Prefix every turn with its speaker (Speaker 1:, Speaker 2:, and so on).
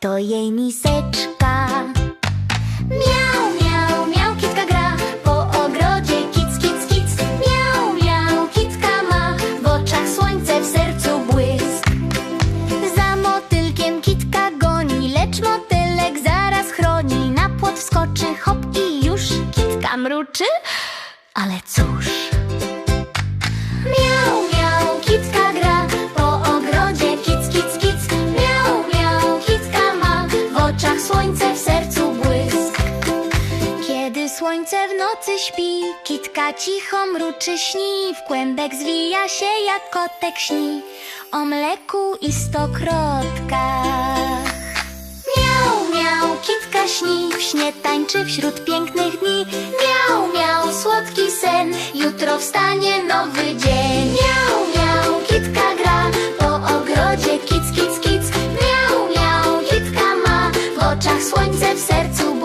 Speaker 1: to jej miseczka. Miau, miau, miau, kitka gra po ogrodzie, kic, kic, kic. Miau, miau, kitka ma w oczach słońce, w sercu błysk. Za motylkiem kitka goni, lecz motylek zaraz chroni. Na płot wskoczy, hop i już kitka mruczy, ale cóż. słońce w nocy śpi, kitka cicho mruczy śni, w kłębek zwija się jak kotek śni, o mleku i stokrotkach. Miał, miał, kitka śni, w śnie tańczy wśród pięknych dni, miał, miał, słodki sen, jutro wstanie nowy dzień. Miał, miał, kitka gra, po ogrodzie kic, kic, kic, miał, miał, kitka ma, w oczach słońce, w sercu